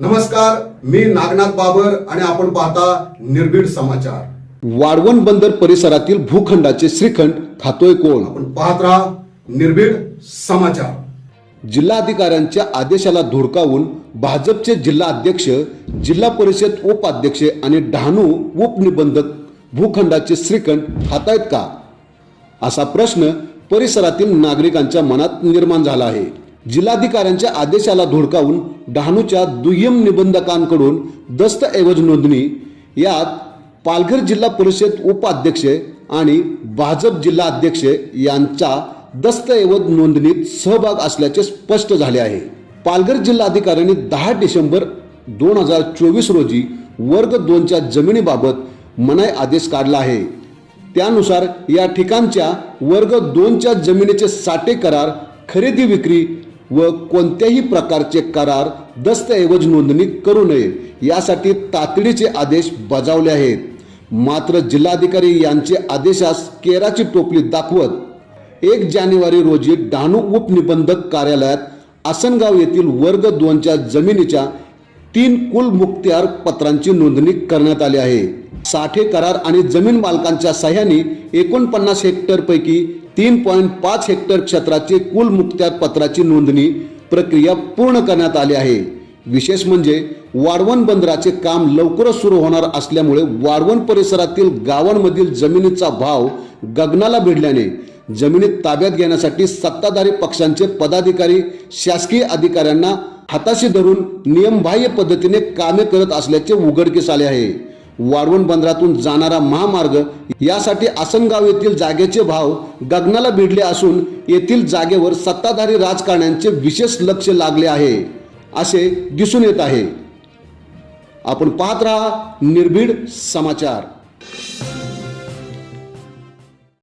नमस्कार मी नागनाथ बाबर आणि आपण पाहता निर्भीड समाचार. वाढवण बंदर परिसरातील भूखंडाचे श्रीखंड खातोय कोण? आपण पाहत राहा निर्भीड समाचार. जिल्हाधिकाऱ्यांच्या आदेशाला धुडकावून भाजपचे जिल्हा अध्यक्ष जिल्हा परिषद उपाध्यक्ष आणि डहाणू उपनिबंधक भूखंडाचे श्रीखंड खातायत का? असा प्रश्न परिसरातील नागरिकांच्या मनात निर्माण झाला आहे. जिल्हाधिकाऱ्यांच्या आदेशाला धुडकावून डहाणूच्या दुय्यम निबंधकांकडून दस्तऐवज नोंदणी यात पालघर जिल्हा परिषद उपाध्यक्ष आणि भाजप जिल्हा अध्यक्ष यांचा दस्तऐवज नोंदणीत सहभाग असल्याचे स्पष्ट झाले आहे. पालघर जिल्हाधिकाऱ्यांनी दहा डिसेंबर दोन हजार चोवीस रोजी वर्ग दोनच्या जमिनीबाबत मनाई आदेश काढला आहे. त्यानुसार या ठिकाणच्या वर्ग दोनच्या जमिनीचे साठे करार खरेदी विक्री व कोणत्याही प्रकारचे करार दस्तऐवज नोंदणी करू नये यासाठी तातडीचे आदेश बजावले आहेत. मात्र जिल्हाधिकारी यांचे आदेशास केराची टोपली दाखवत एक जानेवारी रोजी डहाणू उपनिबंधक कार्यालयात आसनगाव येथील वर्ग दोनच्या जमिनीच्या तीन कुल मुक्त्यार पत्रांची नोंदणी करण्यात आली आहे. साठे करार आणि जमीन मालकांच्या सह्याने एकोणपन्नास हेक्टरपैकी तीन पॉईंट पाच हेक्टर क्षेत्राचे कुल मुक्त्यार पत्राची नोंदणी प्रक्रिया पूर्ण करण्यात आली आहे. विशेष म्हणजे वाढवण बंदराचे काम लवकरच सुरू होणार असल्यामुळे वाढवण परिसरातील गावांमधील जमिनीचा भाव गगनाला भिडल्याने जमिनीत ताब्यात घेण्यासाठी सत्ताधारी पक्षांचे पदाधिकारी शासकीय अधिकाऱ्यांना हाताशी धरून नियमबाह्य पद्धतीने कामे करत असल्याचे उघडकीस आले आहे. वाढवण बंदरातून जाणारा महामार्ग यासाठी आसनगाव येथील जागेचे भाव गगनाला भिडले असून येथील जागेवर सत्ताधारी राजकारण्यांचे विशेष लक्ष लागले आहे असे दिसून येत आहे. आपण पाहत राहा निर्भीड समाचार.